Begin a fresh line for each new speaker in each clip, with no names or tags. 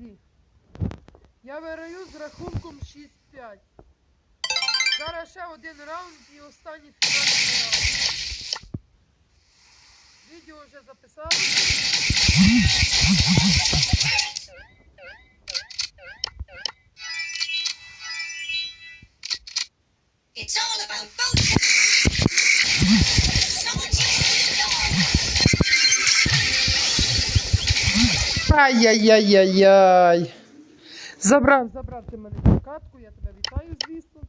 друзі. Я виграю з рахунком 6-5. Зараз ще один раунд і останній фінальний раунд. Відео вже записали. Ай-яй-яй-яй-яй. Забрав, забрав ти мене цю катку, я тебе вітаю, звісно.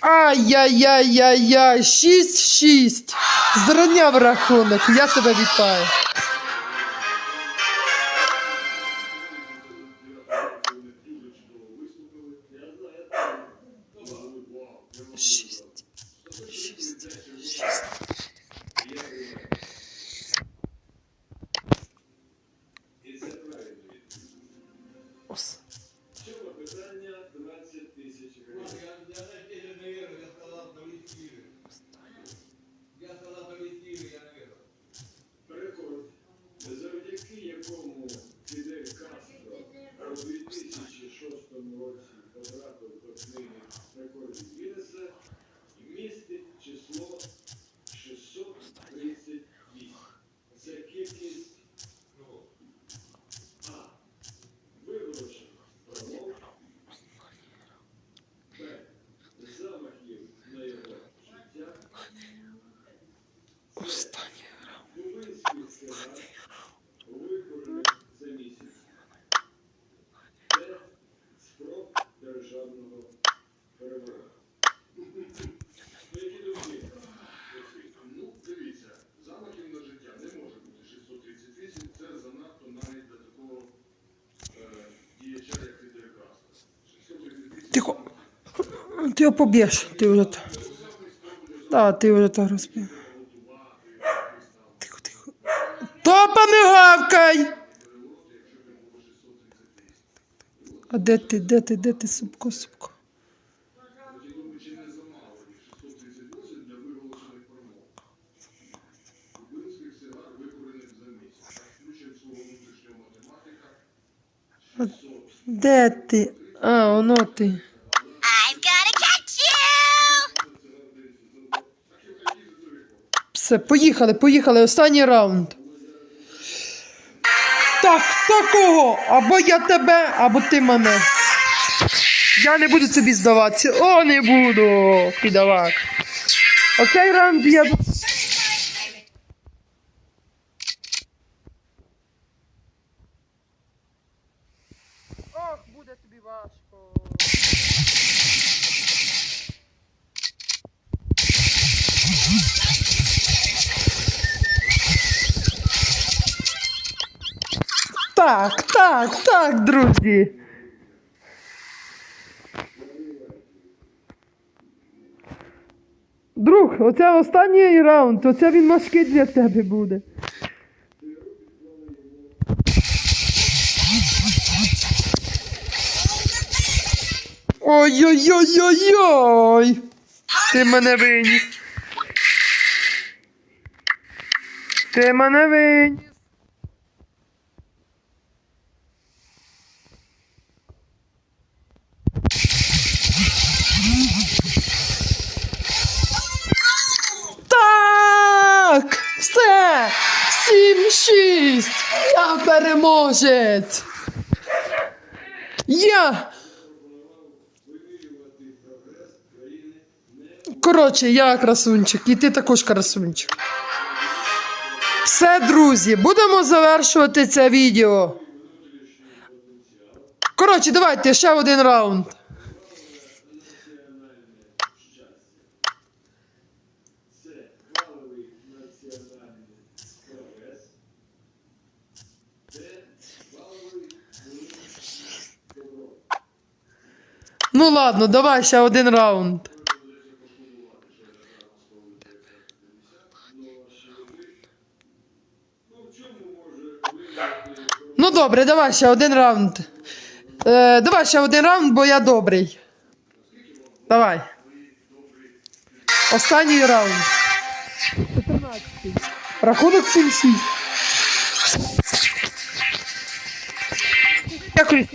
Ай-яй-яй-яй-яй, 6-6. Зрівняв рахунок, я тебе вітаю. Шість. Шість. Шість. Ос.
питання 20 Його
поб'єш, ти вже так. Так, ти вже так розпів. Тихо, тихо. Топа не! А де ти, де ти, де ти, супко, супко?
Тоді думаю, чи не замало ніж 638 для виголошених промов. Кубинський сценар викорений за місяць. Включив свого внутрішнього математика.
Де ти? А, воно ти. Все, поїхали, поїхали, останній раунд. Так, такого. Або я тебе, або ти мене. Я не буду тобі здаватися. О, не буду, підавак. Окей, раунд я. Ох, буде тобі важко. Так, так, так, друзі. Друг, оце останній раунд, оце він важкий для тебе буде. Ой-ой-ой-ой-ой! Ти мене виніс. Ти мене виніс. Так! Все! Сім-шість! Я переможець! Я! Коротше, я красунчик, і ти також красунчик. Все, друзі, будемо завершувати це відео. Коротше, давайте ще один раунд. Ну ладно, давай ще один раунд. Ну добре, давай ще один раунд. Е, давай ще один раунд, бо я добрий. Давай. Останній раунд. 14. Рахунок 7-6. Дякую.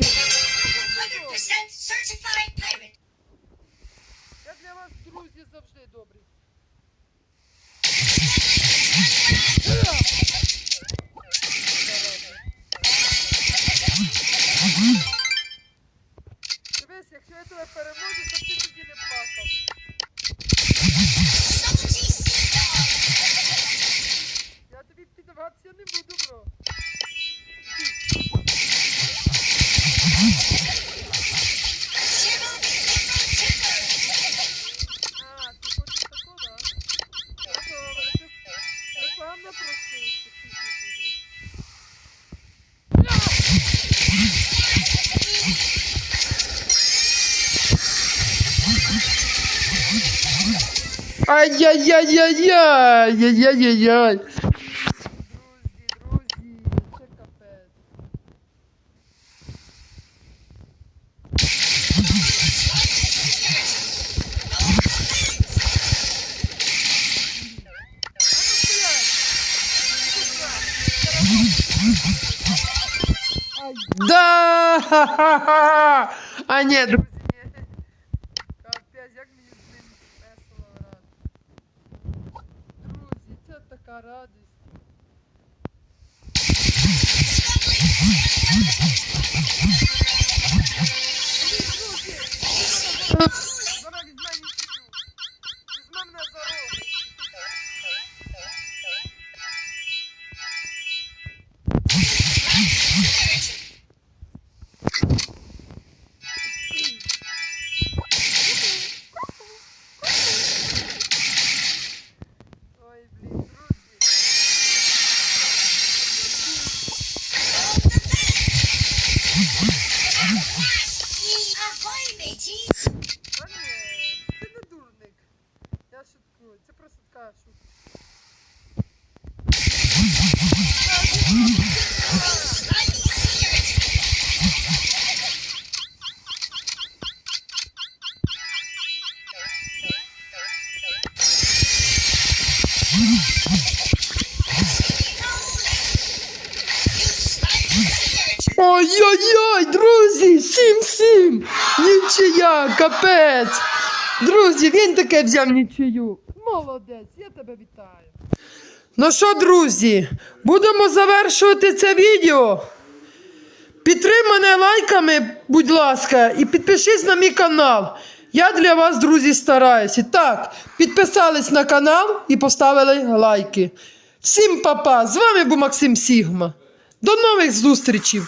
Піддаватися Да! Ха-ха-ха! А ні, друзі, ні. Капець, як мені з ним весело грати. Друзі, це така радість. Капець! Друзі, він таке взяв нічию. Молодець, я тебе вітаю. Ну що, друзі, будемо завершувати це відео. Підтримай мене лайками, будь ласка, і підпишись на мій канал. Я для вас, друзі, стараюся. Так, підписались на канал і поставили лайки. Всім па-па, З вами був Максим Сігма. До нових зустрічей!